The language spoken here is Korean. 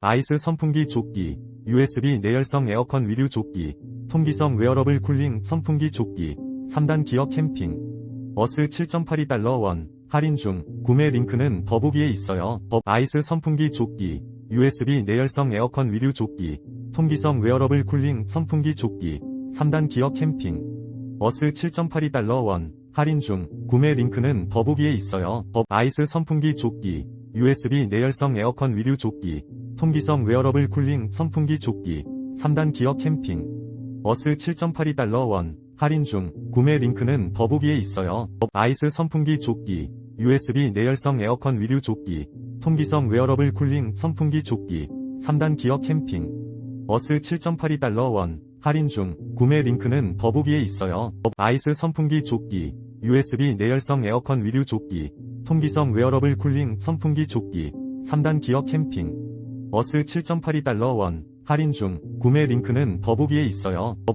아이스 선풍기 조끼, USB 내열성 에어컨 위류 조끼, 통기성 웨어러블 쿨링 선풍기 조끼, 3단 기어 캠핑. 어스 7.82달러 원, 할인 중, 구매 링크는 더보기에 있어요. 더 아이스 선풍기 조끼, USB 내열성 에어컨 위류 조끼, 통기성 웨어러블 쿨링 선풍기 조끼, 3단 기어 캠핑. 어스 7.82달러 원, 할인 중, 구매 링크는 더보기에 있어요. 더 아이스 선풍기 조끼, USB 내열성 에어컨 위류 조끼, 통기성 웨어러블 쿨링 선풍기 조끼, 3단 기어 캠핑. 어스 7.82달러 원, 할인 중, 구매 링크는 더보기에 있어요. 더 아이스 선풍기 조끼, USB 내열성 에어컨 위류 조끼, 통기성 웨어러블 쿨링 선풍기 조끼, 3단 기어 캠핑. 어스 7.82달러 원, 할인 중, 구매 링크는 더보기에 있어요. 더 아이스 선풍기 조끼, USB 내열성 에어컨 위류 조끼, 통기성 웨어러블 쿨링 선풍기 조끼, 3단 기어 캠핑. 어스 7.82달러 원, 할인 중, 구매 링크는 더보기에 있어요. 더